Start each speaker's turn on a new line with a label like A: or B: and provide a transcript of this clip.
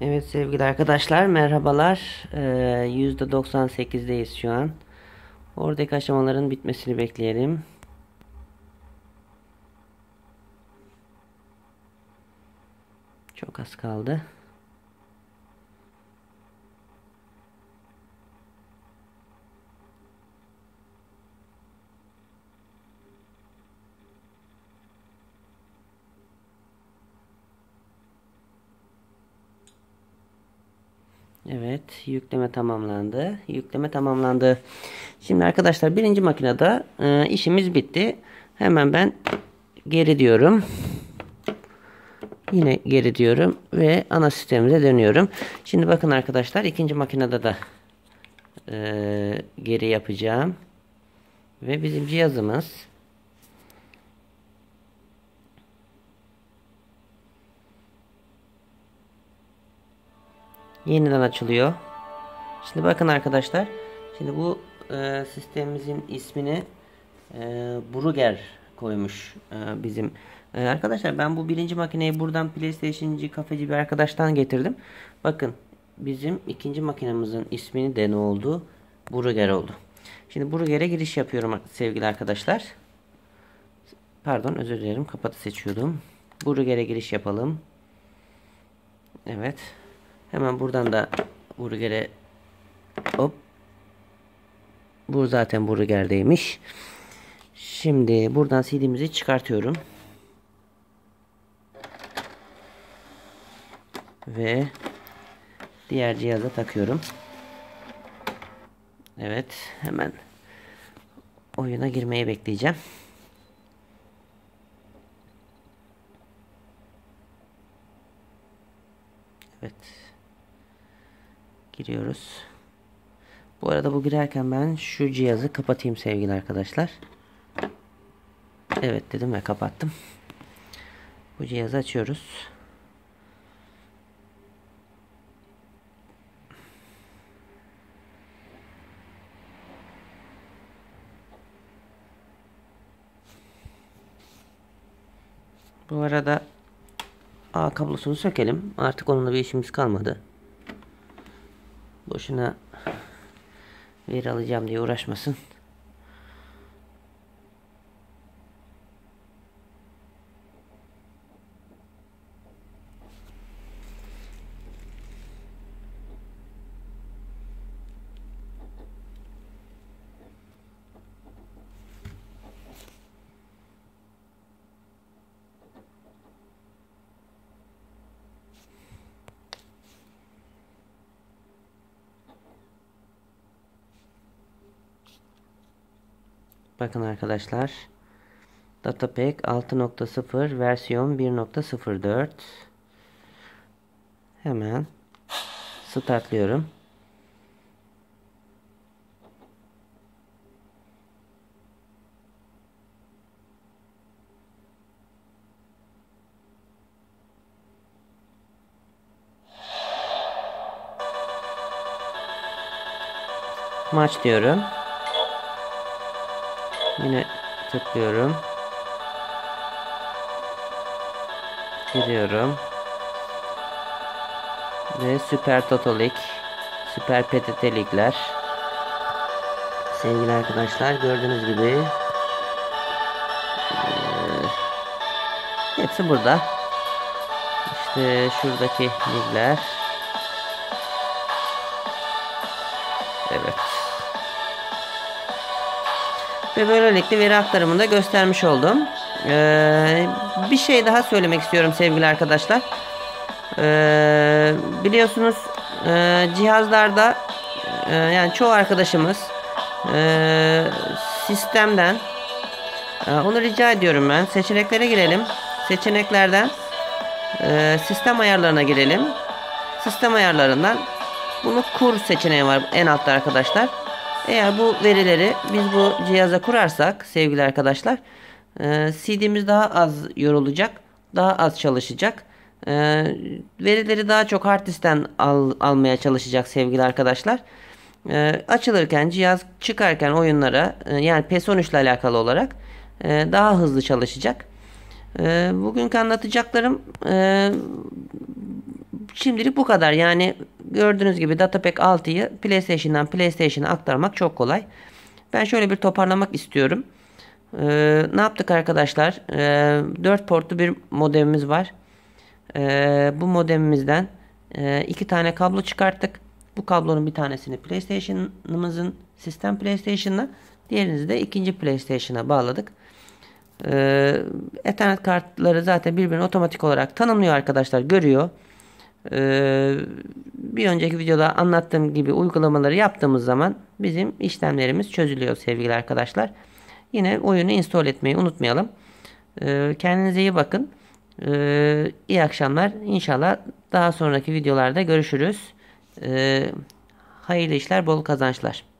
A: Evet sevgili arkadaşlar merhabalar. Ee, %98'deyiz şu an. Oradaki aşamaların bitmesini bekleyelim. Çok az kaldı. Evet yükleme tamamlandı. Yükleme tamamlandı. Şimdi arkadaşlar birinci makinede e, işimiz bitti. Hemen ben geri diyorum. Yine geri diyorum ve ana sistemimize dönüyorum. Şimdi bakın arkadaşlar ikinci makinede de e, geri yapacağım. Ve bizim cihazımız yeniden açılıyor. Şimdi bakın arkadaşlar. Şimdi bu e, sistemimizin ismini e, Bruger koymuş e, bizim. E, arkadaşlar ben bu birinci makineyi buradan PlayStation'cı kafeci bir arkadaştan getirdim. Bakın bizim ikinci makinemizin ismini de ne oldu? Bruger oldu. Şimdi Bruger'e giriş yapıyorum sevgili arkadaşlar. Pardon özür dilerim kapatı seçiyordum. Bruger'e giriş yapalım. Evet. Hemen buradan da burgere hop bu zaten burgerdeymiş. Şimdi buradan CD'mizi çıkartıyorum. Ve diğer cihaza takıyorum. Evet, hemen oyuna girmeyi bekleyeceğim. Evet giriyoruz. Bu arada bu girerken ben şu cihazı kapatayım sevgili arkadaşlar. Evet dedim ve kapattım. Bu cihazı açıyoruz. Bu arada A kablosunu sökelim. Artık onunla bir işimiz kalmadı. Boşuna veri alacağım diye uğraşmasın. Bakın arkadaşlar. Datapack 6.0 versiyon 1.04 Hemen startlıyorum. Maç diyorum. Yine tıklıyorum. Giriyorum. Ve Süper Totolik, Süper PTT ligler. Sevgili arkadaşlar gördüğünüz gibi hepsi burada. İşte şuradaki ligler. Evet. Ve böylelikle veri aktarımını da göstermiş oldum. Ee, bir şey daha söylemek istiyorum sevgili arkadaşlar. Ee, biliyorsunuz e, cihazlarda e, yani çoğu arkadaşımız e, sistemden e, onu rica ediyorum ben. Seçeneklere girelim. Seçeneklerden e, sistem ayarlarına girelim. Sistem ayarlarından bunu kur seçeneği var en altta arkadaşlar. Eğer bu verileri biz bu cihaza kurarsak sevgili arkadaşlar e, CD'miz daha az yorulacak. Daha az çalışacak. E, verileri daha çok hard al, almaya çalışacak sevgili arkadaşlar. E, açılırken cihaz çıkarken oyunlara yani PES 13 ile alakalı olarak daha hızlı çalışacak. Bugünkü anlatacaklarım şimdilik bu kadar. Yani gördüğünüz gibi Datapack 6'yı PlayStation'dan PlayStation'a aktarmak çok kolay. Ben şöyle bir toparlamak istiyorum. Ee, ne yaptık arkadaşlar? Ee, 4 portlu bir modemimiz var. Ee, bu modemimizden e, iki tane kablo çıkarttık. Bu kablonun bir tanesini PlayStation'ımızın sistem PlayStation'ına, diğerini de ikinci PlayStation'a bağladık. Ee, Ethernet kartları zaten birbirini otomatik olarak tanımlıyor arkadaşlar, görüyor. Ee, bir önceki videoda anlattığım gibi uygulamaları yaptığımız zaman bizim işlemlerimiz çözülüyor sevgili arkadaşlar. Yine oyunu install etmeyi unutmayalım. Ee, kendinize iyi bakın. Ee, iyi akşamlar. İnşallah daha sonraki videolarda görüşürüz. Ee, hayırlı işler, bol kazançlar.